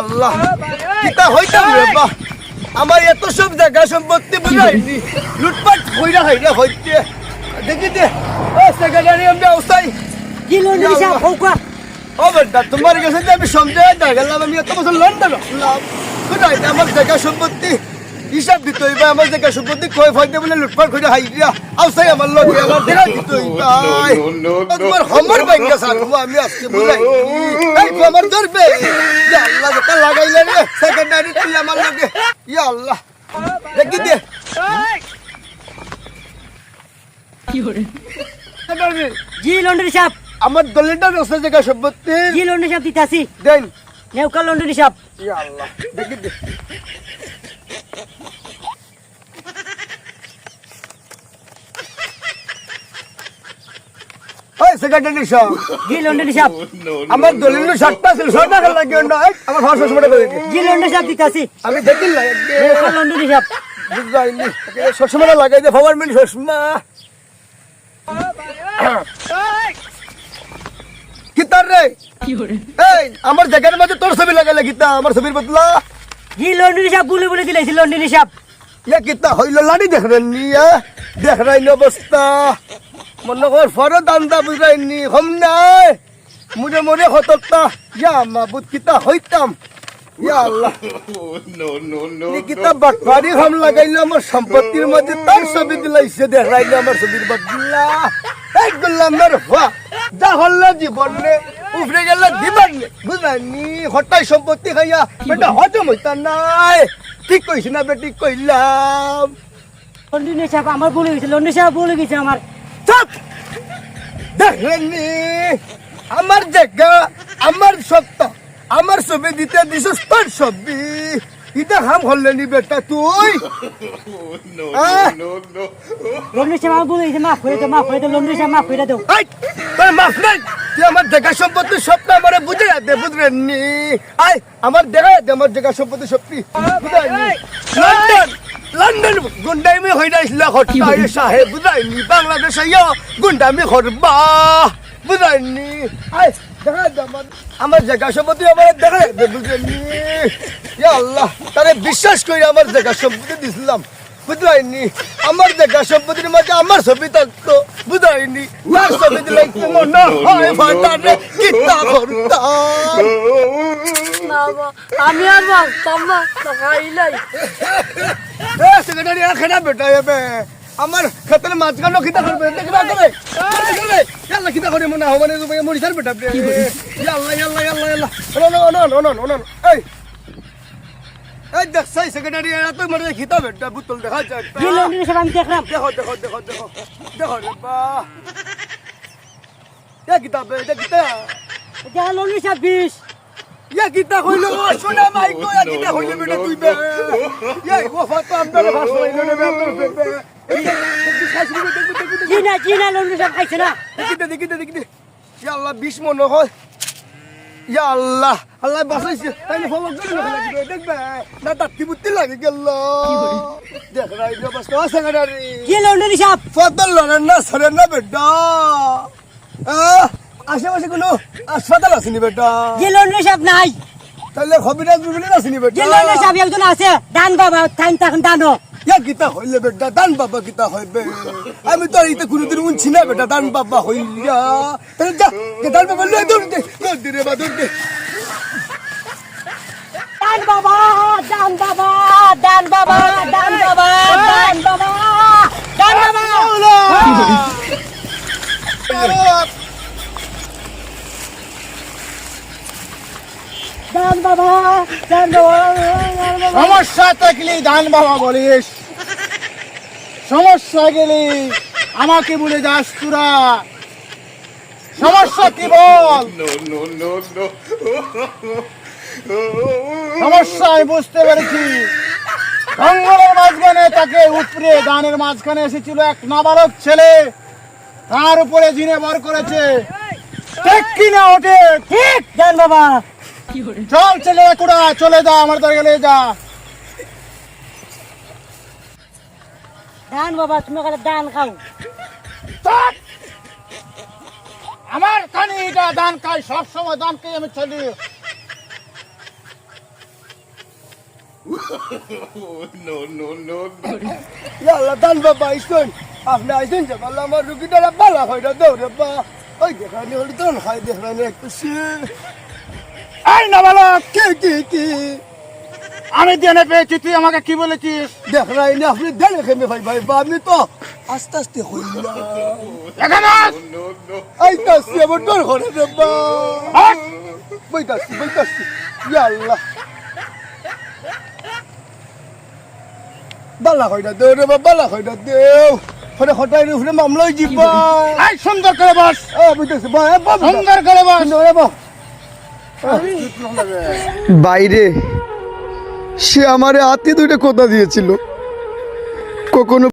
আল্লাহ। কিতা হইতাম রে বা আমার এত সব জায়গা সম্পত্তি বুঝাইনি লুটপাট কইরা হইরা হইতে। দেখি দে। ও সেক্রেটারি আমি অবস্থায় কি লোন দিছে ফৌকা? ও বেটা তোমার কাছে আমি সমজে না গেলাম আমি এত বছর লন্ডন কোথায় আমার জায়গা সম্পত্তি। হিসাব দিতে হইবা আমার জায়গা সম্পত্তি কয় ফাইতে বলে লুটপাট করে হাইরিয়া আউসাই আমার লগে আমার দেখা দিতে হইবা। তোমার হমর ব্যাংকে সারবো আমি আজকে বুঝাই। এই তো আমার ধরবে ইয়া আল্লাহ যেটা লাগাইলে রে সেকেন্ডারি তুই আমার লগে। ইয়া আল্লাহ। দেখি দে। কি সেক্রেটারি, জি লোন হিসাব আমার দলিলটা রসে জায়গা সম্পত্তি। জি লোন হিসাব দিতাছি। দেন। নেউকা লোন হিসাব ইয়া আল্লাহ। দেখি দে। সেক্রেটারি সাহেব জি লন্ডন সাহেব আমার দলিল সাতটা ছিল সাতটা খেলা লাগে আমার হাস হাস মনে করে জি আমি দেখিল না লন্ডন সাহেব বুঝবাইনি সসমা লাগাই দে ফবার সসমা কিতার রে। এই আমার জায়গার মধ্যে তোর ছবি লাগাইলে গীতা আমার ছবির বদলা। জি লন্ডন সাহেব বলে বলে দিলাইছি লন্ডন সাহেব ইয়া কিতা হইল লাড়ি দেখলেন দেখ দেখরাইন অবস্থা। মনে কর ফর দান্দা হম নাই? হততা ইয়া মাবুদ কিতা হইতাম। ইয়া আল্লাহ। নি কিতা বাটপারি হাম লাগাইলে আমার সম্পত্তির মধ্যে তার ছবি দিলাইছে দেখরাইলে আমার ছবির বদলা এই গোলামের হওয়া যা হল্লা জীবন নে উফরে গেলে দিবার নে। বুঝাইনি হটাই সম্পত্তি খাইয়া বেটা হজম হইতা নাই। ঠিক কইছি না বেটি কইলাম। লোন হিসাব আমার বলে গেছে লোন হিসাব বলে গেছে আমার। দেখলেননি আমার জায়গা আমার সত্য আমার ছবি দিতে দিছিস তোর ছবি। ইটা হাম হলেনি বেটা তুই। আমার বলে গেছে মাফ করে দাও মাফ করে দাও লোন মাফ করে দাও এই, তোর মাফ নাই। তুই আমার জায়গা সম্পত্তি স্বপ্ন আমার বুঝে দে বুঝলেননি? আই আমার দেখা দে আমার জায়গা সম্পত্তি সত্যি বুঝাইনি? লন্ডন। লন্ডন গুন্ডামি হয়ে যাইছিল হঠাৎ সাহেব বুঝাইনি বাংলাদেশ আইয়া গুন্ডামি করবা বুঝাইনি। দে আমার জায়গা সম্পত্তি আমার দেখা বুঝেনি ইয়া আল্লাহ তারে বিশ্বাস করে আমার জায়গা সম্পত্তি দিছিলাম। বুঝলাইনি আমার দেখা সম্পত্তির মাঝে আমার ছবি থাকতো। বুঝাইনি। তার ছবি দিলে মনে হয় ফাটানে কিতা করতাম। আমি আর ভাবতাম না খাইলাই সেক্রেটারি আর খেনা বেটা এবে আমার খেতের মাঝখানে খিতা করবে? দেখবা করে। ইয়াল্লা খিতা করে? মনে হবে তুমি মরিসার বেটা। ইয়াল্লা ইয়াল্লা ইয়াল্লা ইয়াল্লা। No no no no no no no. এই এই দেখ সাই সেক্রেটারি এরা খিতা বেটা বুতল দেখা যায় জি লোন হিসাব আমি দেখলাম। দেখো দেখো দেখো দেখো দেখো রে বা কিতাব এটা কিতা যা লোন হিসাব বিশ ইয়া কিতা কইলো সোনা মাই কো ইয়া কিতা বেটা তুই বে? ইয়া ও ফাতো আমদার ভাষা হইল রে বে খাইছে না? দেখিতে দেখিতে দেখিতে ইয়া আল্লাহ বিশ মনে হয়। ইয়া আল্লাহ আল্লাহ বাসাইছে তাই ফলক করে লাগবে দেখবে না দাঁতি বুত্তি লাগে গেল। দেখ রাই অবস্থা আছে না রে। কি লন্ডন সাপ? ফদল লন্ডন না সরে না বেটা। আশেপাশে কোনো হাসপাতাল আসেনি বেটা? কি লন্ডন সাপ? নাই। তাহলে হবিরাজ রুবিনের আসেনি বেটা? কি লন্ডন সাপ? একজন আছে। ডান বাবা টাইম তখন ডানো ইয়া গীতা হইলে বেটা দান বাবা গীতা হইবে। আমি তো আর ইতে কোনোদিন উনছি না বেটা দান বাবা হইলিয়া তাহলে যা দান বাবা দৌড় দে দৌড় দে রে বা দৌড় দে। দান বাবা দান বাবা দান বাবা দান বাবা দান বাবা দান বাবা। দান বাবা দান বাবা দান বাবা। সমস্যা থাকলে দান বাবা বলিস। সমস্যা গেলে। আমাকে বলে যাস তোরা। সমস্যা কি বল? সমস্যা আমি বুঝতে পেরেছি। জঙ্গলের মাঝখানে তাকে উপরে দানের মাঝখানে এসেছিল এক নাবালক ছেলে। তার উপরে জিনে বার করেছে। ঠিক কিনা ওঠে? ঠিক। দান বাবা। চল ছেলে কুড়া চলে যা আমার দরে গেলে যা। দান বাবা তুমি ওখানে দান খাও। আমার কানে এটা দান খাই সবসময় দান খাই আমি চলি। দান বাবা আইসুন। আপনি আইসুন যে বললাম আমার রুগীটা বালা হয় না দৌড়ে বা। ওই দেখানি হলে তো খাই দেখানি একটু এই নাবালক কি কি কি? আমি জেনে পেয়েছি তুই আমাকে কি বলেছিস? দেখাই না আপনি দেনে খেমে ভাই ভাই বা আপনি তো আস্তে আস্তে আস। আইতাছি আমার ডর ঘরে রে বা আস। বইতাছি বইতাছি। ইয়া আল্লাহ বালা না দেও রে বা বালা না দেও। ফলে হঠাৎ উপরে মামলা হয়ে যাবা এই সুন্দর করে বস। এ বুঝতেছি বা সুন্দর করে বস। বাইরে। সে আমারে হাতে দুইটা কথা দিয়েছিল। কখনো